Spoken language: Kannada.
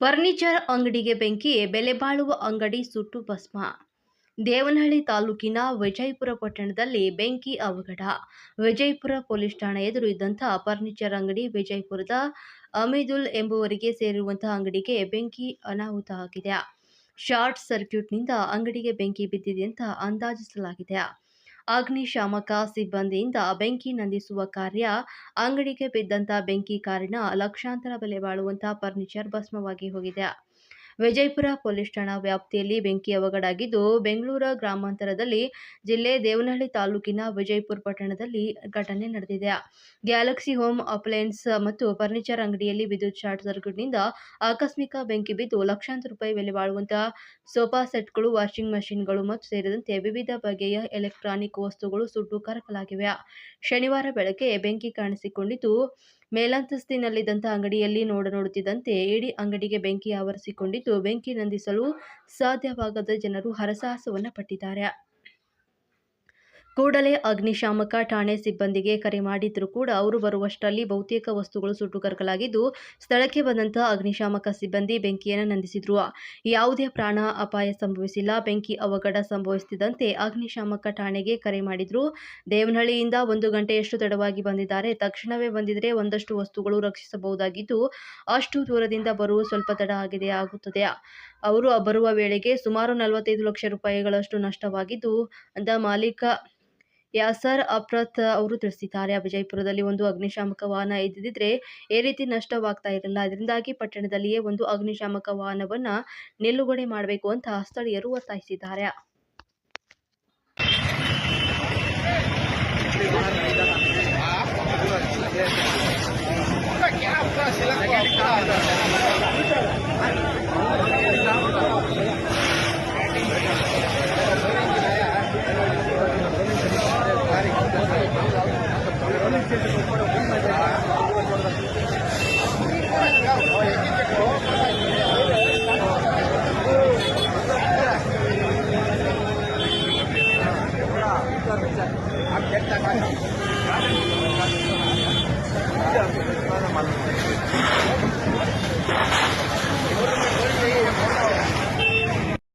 ಫರ್ನಿಚರ್ ಅಂಗಡಿಗೆ ಬೆಂಕಿ, ಬೆಲೆ ಬಾಳುವ ಅಂಗಡಿ ಸುಟ್ಟು ಭಸ್ಮ. ದೇವನಹಳ್ಳಿ ತಾಲೂಕಿನ ವಿಜಯಪುರ ಪಟ್ಟಣದಲ್ಲಿ ಬೆಂಕಿ ಅವಘಡ. ವಿಜಯಪುರ ಪೊಲೀಸ್ ಠಾಣೆ ಎದುರು ಇದ್ದಂತಹ ಫರ್ನಿಚರ್ ಅಂಗಡಿ ವಿಜಯಪುರದ ಅಮೀದುಲ್ ಎಂಬುವರಿಗೆ ಸೇರಿರುವಂತಹ ಅಂಗಡಿಗೆ ಬೆಂಕಿ ಅನಾಹುತ ಆಗಿದೆ. ಶಾರ್ಟ್ ಸರ್ಕ್ಯೂಟ್ನಿಂದ ಅಂಗಡಿಗೆ ಬೆಂಕಿ ಬಿದ್ದಿದೆ ಅಂತ ಅಂದಾಜಿಸಲಾಗಿದೆ. ಅಗ್ನಿಶಾಮಕ ಸಿಬ್ಬಂದಿಯಿಂದ ಬೆಂಕಿ ನಂದಿಸುವ ಕಾರ್ಯ ಅಂಗಡಿಗೆ ಬಿದ್ದಂತ ಬೆಂಕಿ ಕಾರಣ ಲಕ್ಷಾಂತರ ಬೆಲೆ ಬಾಳುವಂತಹ ಫರ್ನಿಚರ್ ಭಸ್ಮವಾಗಿ ಹೋಗಿದೆ. ವಿಜಯಪುರ ಪೊಲೀಸ್ ಠಾಣಾ ವ್ಯಾಪ್ತಿಯಲ್ಲಿ ಬೆಂಕಿ ಅವಘಡಾಗಿದ್ದು, ಬೆಂಗಳೂರು ಗ್ರಾಮಾಂತರದಲ್ಲಿ ಜಿಲ್ಲೆ ದೇವನಹಳ್ಳಿ ತಾಲೂಕಿನ ವಿಜಯಪುರ ಪಟ್ಟಣದಲ್ಲಿ ಘಟನೆ ನಡೆದಿದೆ. ಗ್ಯಾಲಕ್ಸಿ ಹೋಮ್ ಅಪ್ಲಯನ್ಸ್ ಮತ್ತು ಫರ್ನಿಚರ್ ಅಂಗಡಿಯಲ್ಲಿ ವಿದ್ಯುತ್ ಶಾರ್ಟ್ ಸರ್ಕ್ಯೂಟ್ನಿಂದ ಆಕಸ್ಮಿಕ ಬೆಂಕಿ ಬಿದ್ದು ಲಕ್ಷಾಂತರ ರೂಪಾಯಿ ಬೆಲೆ ಬಾಳುವಂತಹ ಸೋಫಾ ಸೆಟ್ಗಳು, ವಾಷಿಂಗ್ ಮಷಿನ್ಗಳು ಮತ್ತು ಸೇರಿದಂತೆ ವಿವಿಧ ಬಗೆಯ ಎಲೆಕ್ಟ್ರಾನಿಕ್ ವಸ್ತುಗಳು ಸುಟ್ಟು ಕರಕಲಾಗಿವೆ. ಶನಿವಾರ ಬೆಳಗ್ಗೆ ಬೆಂಕಿ ಕಾಣಿಸಿಕೊಂಡಿದ್ದು ಮೇಲಂತಸ್ತಿನಲ್ಲಿದ್ದಂಥ ಅಂಗಡಿಯಲ್ಲಿ ನೋಡ ನೋಡುತ್ತಿದ್ದಂತೆ ಇಡೀ ಅಂಗಡಿಗೆ ಬೆಂಕಿ ಆವರಿಸಿಕೊಂಡಿದ್ದು ಬೆಂಕಿ ನಂದಿಸಲು ಸಾಧ್ಯವಾಗದ ಜನರು ಹರಸಾಹಸವನ್ನು ಪಟ್ಟಿದ್ದಾರೆ. ಕೂಡಲೇ ಅಗ್ನಿಶಾಮಕ ಠಾಣೆ ಸಿಬ್ಬಂದಿಗೆ ಕರೆ ಮಾಡಿದ್ರೂ ಕೂಡ ಅವರು ಬರುವಷ್ಟರಲ್ಲಿ ಬಹುತೇಕ ವಸ್ತುಗಳು ಸುಟ್ಟು ಕರಕಲಾಗಿದ್ದು ಸ್ಥಳಕ್ಕೆ ಬಂದಂತಹ ಅಗ್ನಿಶಾಮಕ ಸಿಬ್ಬಂದಿ ಬೆಂಕಿಯನ್ನು ನಂದಿಸಿದ್ರು. ಯಾವುದೇ ಪ್ರಾಣ ಅಪಾಯ ಸಂಭವಿಸಿಲ್ಲ. ಬೆಂಕಿ ಅವಘಡ ಸಂಭವಿಸುತ್ತಿದ್ದಂತೆ ಅಗ್ನಿಶಾಮಕ ಠಾಣೆಗೆ ಕರೆ ಮಾಡಿದ್ರು. ದೇವನಹಳ್ಳಿಯಿಂದ ಒಂದು ಗಂಟೆಯಷ್ಟು ತಡವಾಗಿ ಬಂದಿದ್ದಾರೆ. ತಕ್ಷಣವೇ ಬಂದಿದ್ರೆ ಒಂದಷ್ಟು ವಸ್ತುಗಳು ರಕ್ಷಿಸಬಹುದಾಗಿದ್ದು, ಅಷ್ಟು ದೂರದಿಂದ ಬರುವ ಸ್ವಲ್ಪ ತಡ ಆಗಿದೆ, ಆಗುತ್ತದೆ. ಅವರು ಬರುವ ವೇಳೆಗೆ ಸುಮಾರು ನಲವತ್ತೈದು ಲಕ್ಷ ರೂಪಾಯಿಗಳಷ್ಟು ನಷ್ಟವಾಗಿದ್ದು ಅಂದ ಮಾಲೀಕ ಯಾಸರ್ ಅಪ್ರತ್ ಅವರು ತಿಳಿಸಿದ್ದಾರೆ. ವಿಜಯಪುರದಲ್ಲಿ ಒಂದು ಅಗ್ನಿಶಾಮಕ ವಾಹನ ಇದ್ದಿದ್ರೆ ಈ ರೀತಿ ನಷ್ಟವಾಗ್ತಾ ಇರಲಿಲ್ಲ. ಅದರಿಂದಾಗಿ ಪಟ್ಟಣದಲ್ಲಿಯೇ ಒಂದು ಅಗ್ನಿಶಾಮಕ ವಾಹನವನ್ನ ನಿಲುಗಡೆ ಮಾಡಬೇಕು ಅಂತ ಸ್ಥಳೀಯರು ಒತ್ತಾಯಿಸಿದ್ದಾರೆ. Gracias.